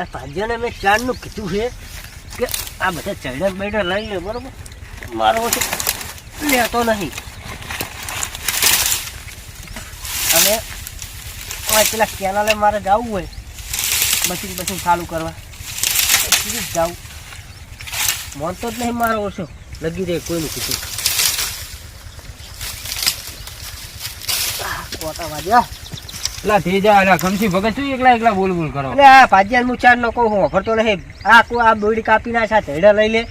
આ ભાજ્યાને મેં ચારનું કીધું છે કે આ બધા ચૈડા બૈડા લઈ લે, બરોબર? મારો ઓછો લેતો નહીં. અને પેલા કેનાલે મારે જવું હોય, મશીન મશીન ચાલુ કરવા. સીધું જ જાવું મોનતો જ નહીં મારો ઓછો લગી રહે કોઈનું કીધું. કોટા વાગ્યા. તેજા અલા કમસી ભગત શું એકલા એકલા બોલ બોલ કરો? આ ભાજ્યાન હું ચાર નો કહું હું નહીં. આ કો આ બોડી કાપી ના લઈ લે.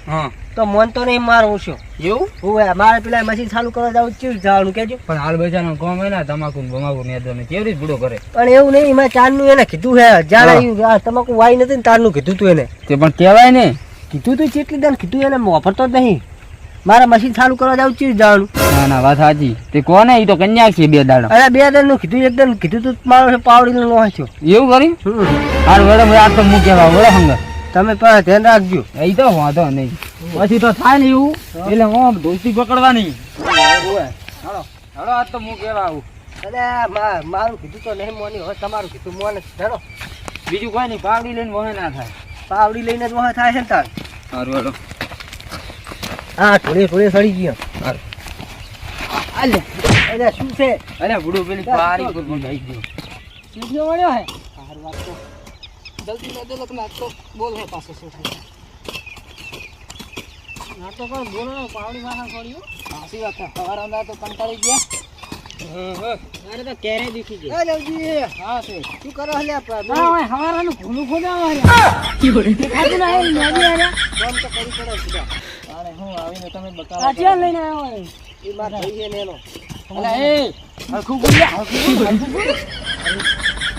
તો મન તો નહીં મારો ઓછો. એવું? હું મારે પેલા મશીન ચાલુ કરવા જાવ ચીડ જવાનું કેજો પણ હાલ બજારનો કોમ ને તમાકુ બમાકુ ને તો કેવી રીતે બુડો કરે? પણ એવું નહીં એમાં ચારનું એને કીધું હે. હા. આ તમાકુ વાઈ નથી ને તારનું કીધું તું એને. તે પણ કહેવાય ને. કીધું તું ચેટલી દાન કીધું એને હું વાપરતો જ નહીં. મારે મશીન ચાલુ કરવા જાવ છું જવાનું ના ના વાત સાચી. તે કોને? ઈ તો કન્યા છે બે દાડા. અરે બે દાડા નું કીધું એકદમ કીધું તું મારો પાવડી નો છો. એવું કરી હાર વડે આ તો મૂ કેવા વડે હંગર. તમે પણ ધ્યાન રાખજો. એ તો વાંધો નહીં. પછી તો થાય ને એવું. એટલે હું ધોતી પકડવાની. હાલો હાલો. આ તો મૂ કેવા આવું. અરે મારું કીધું તો નહીં મોની. હવે તમારું કીધું મોને. ધરો બીજું કોઈ નહીં પાવડી લઈને વહે ના થાય. પાવડી લઈને જ વહે થાય છે ને તાર. સારું હેલો હા થોડી થોડી સડી ગયો. અલે અરે શું છે? અરે બુડું પેલી પારી પર બંધાઈ ગયો. સીધો વળ્યો હે? હાર વાત તો. જલ્દી ન દે તો બોલ હે પાછો શું ના તો કોણ બોલો પાવડી માથા છોડ્યું સાચી વાત છે. સવાર તો કંટાળી ગયા. અરે તો કેરે દીખી ગઈ. એ જવજી હા છે. શું કરો લે ના હોય હવારાનું ખાતું તો કરી પડે સીધા અરે હું આવીને તમે બતાવો આ લઈને આવ્યો હોય. એ માર થઈ છે ને એનો. અલા એ હરખું બોલ્યા હરખું બોલ,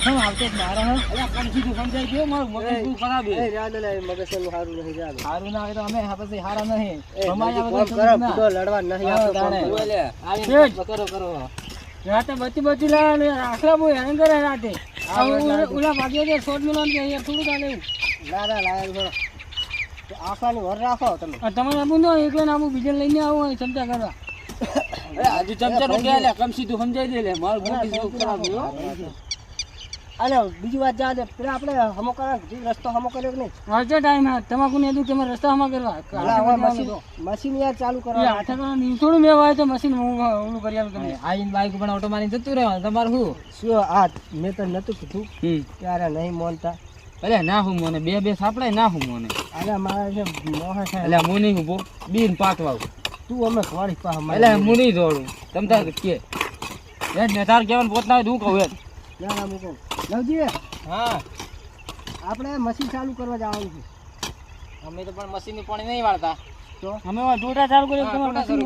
હું આવતો મારે? હે અલા કમથી તું સમજાઈ ગયો મારું મગજ બહુ ખરાબ છે. એ રાડ લે મગજનું હારું નહીં રાડ હારું ના આવે તો અમે હા પછી હારા નહીં. અમારે આવે તો કરો લડવા નહીં આપણે કોમ કરો. કરો રાતે બચી બચી લાવે ને આખલા બહુ હેરાન કરે રાતે. ઓલા ભાગ્યો છે શોર્ટ મિલન કે અહીંયા થોડું ચાલે. ના ના લાયા થોડો આખાની વર રાખો તમે. તમે આબુ નો એકલે આબુ બીજે લઈને આવો ચમચા કરવા. આજે ચમચા નો કે કમ તું સમજાઈ દે લે ખરાબ છે અલે બીજી વાત જા દે પેલા આપણે હમો કરા રસ્તો હમો કર્યો કે નહીં? આજે ટાઈમ હા તમાકુ ને તમે રસ્તો હમો કરવા? મશીન મશીન યાર ચાલુ કરવા આઠ કરવા થોડું મેં હોય તો મશીન હું ઓલું કરી આવું તમને. આઈન બાઈક પણ ઓટો મારી જતું રહેવાનું. તમારું શું? શું આ? મેં તો નતું કીધું ત્યારે નહીં મોનતા અલે ના હું મને બે બે સાપડાય ના હું મને. અરે મારે છે મોહે છે. એટલે હું નહીં બીન પાટવાવ તું અમે ખવાડી પા એટલે હું નહીં દોડું. તમ તાર કે એ ને તાર કેવન પોતના હું કહું એ ના ના મૂકો. લવજી હા. આપણે મશીન ચાલુ કરવા જવાનું છે. અમે તો પણ મશીન પાણી નહીં વાળતા. તો? અમે ટોટા ચાલુ કરીએ હા, મશીન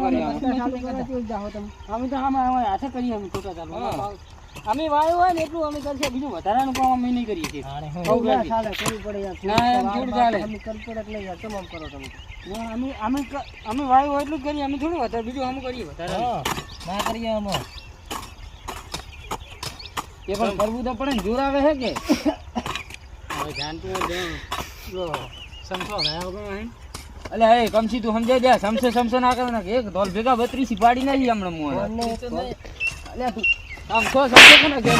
ચાલુ. કરવા જાઓ તમે? અમે તો આમાં હાથે કરીએ અમે ટોટા ચાલુ. હા. અમે વાયું હોય ને એટલું અમે કરશે. બીજું વધારાનું કામ અમે નહીં કરીએ છીએ. ચાલે કરવું પડે ના, એમ થોડું ચાલે. અમે કરવું પડે એટલે યાર. તમામ કરો તમે. અમે અમે અમે વાયું હોય એટલું કરીએ. અમે થોડું વધારે બીજું અમે કરીએ વધારે ના કરીએ અમે. એ પણ કરવું તો પડે ને જોર આવે છે કે? હવે જાણતું હોય જો સમસો ગયા વગર હે અલે એ કમસી તું સમજાઈ દે સમસે સમસે ના કરે ને એક ધોલ ભેગા બત્રીસી પાડી નાખી હમણાં મોં તું સમસો સમસે કોને કે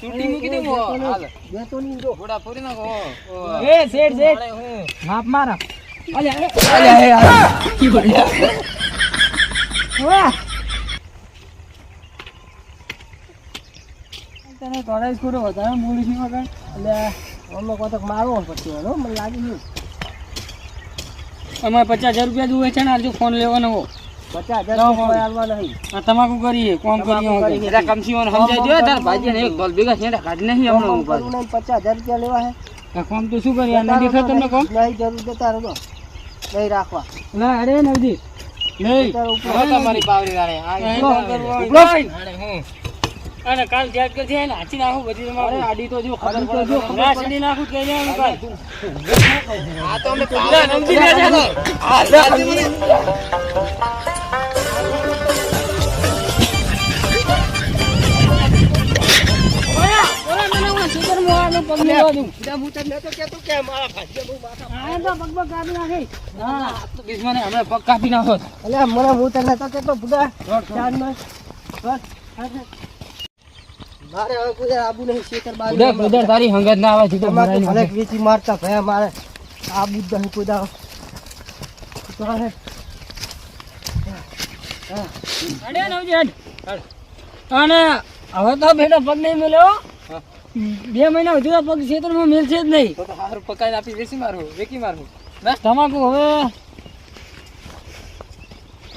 શૂટિંગ મૂકી દે હાલ. બે તો નહીં જો. ઘોડા ફોડી નાખો એ શેઠ શેઠ. માપ મારા. અલે અલે. કી બોલ્યા તને તોડાઈ સ્કૂટર વધારે મૂડી ની વગર. એટલે અમને કોતક મારો પછી એનો મને લાગી ગયું અમારે પચાસ હજાર રૂપિયા જોવે છે ને આજે ફોન લેવાનો હો. પચાસ હજાર નહીં. તમાકુ કરીએ કોમ કરીએ કરીએ. કમસી સમજાઈ દો તાર ભાઈ ને એક બોલ ભેગા છે કાઢી નહીં હમણાં કરવું પચાસ હજાર રૂપિયા લેવા હે. કોમ તો શું કરીએ આ દેખાય તમને કોમ? નહીં જરૂર દેતા રહો નહીં રાખવા. ના અરે નવજી નહીં. તારો તમારી વાળે આ. અને કાલ જાત કરજે ને હાચી નાખું બધી તમારે. આડી તો જો ખબર તો જો, ના પડે. નાખું કે કાલ. આ તો અમે ના, નમજી લે જાને. ઓયા, પગ કાપી આ તો દુશ્મને હમણાં પગ કાપી નાખો. અલ્યા મને હું તને તો કહેતો બુડા ચારમાં બસ મારે હવે કોઈ આબુ નહીં શેતર બાજુ કુદર કુદર તારી હંગત ના આવે સીધો તમારે તો મરાઈ ભલે વેચી મારતા ભયા મારે. આબુ જ નહીં તો હટ. અને હવે તો બેટો પગ નહીં મેલ્યો. હા. બે મહિના સુધી તો પગ ખેતરમાં મેલશે જ નહીં. તો હારું પકાઈને આપી વેચી મારું વેકી મારું. તમાકુ હવે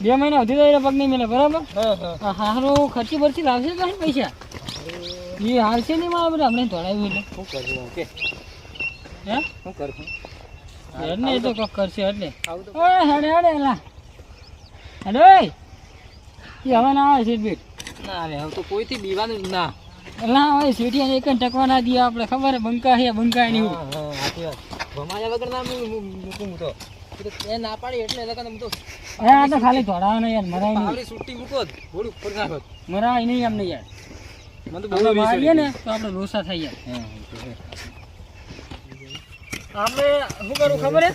બે મહિના સુધી તો એને પગ નહીં મેલે બરાબર? હા હા. ખર્ચી બરચી લાવશે તો પૈસા? એ હારશે નહીં મારા બધા હમણાં ધોળાવ્યું એટલે શું કરવું ઓકે હે? શું કરવું એટલે એ તો કોક કરશે તો ઓય હેડે હેડે એલા હેડે એ હવે ના આવે સીટ બીટ ના રે હવે તો કોઈથી બીવાનું જ ના હવે સીટીને એક ટકવા ના દઈએ આપણે ખબર બંકા હે બંકા. ભમાયા વગર ના મૂકું હું તો. એ ના પાડી એટલે લગન હું તો હે આ તો ખાલી યાર મરાય નહીં પાવડી સુટ્ટી મૂકો જ, ઉપર નાખો મરાય નહીં એમને યાર મને તો બહુ મારીએ ને તો આપણે લોસા થઈ જાય. આપણે શું કરું ખબર હે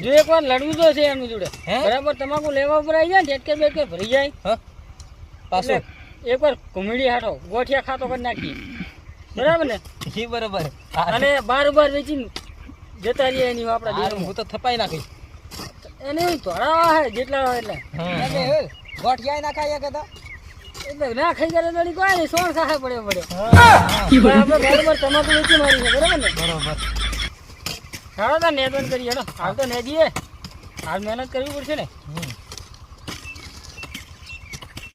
હજુ એક વાર લડવું તો છે એમની જોડે? બરાબર તમાકુ લેવા ઉપર આવી જાય ટેટકેર બેટકેર ભરી જાય? પાછું? એકવાર ઘૂમડી હાટો ગોઠિયા ખાતો કરી નાખીએ બરાબર ને? એ બરાબર. અને બાર બાર વેચીને જતા રહીએ એની આપણા હું તો થપાઈ નાખીશ. એને ધોળાવા હે જેટલા હોય એટલે. ગોઠિયા નાખાય કે એટલે ના ખાઈ ગયા તો કોઈ નહીં સોળ ખાખા પડ્યો પડ્યો આપણે બરાબર તમાકુ વેચી મારી છે બરાબર ને? બરોબર. હાલો તો બંધ કરીએ હેડો. હાલ તો નેજીએ હાલ મહેનત કરવી પડશે ને.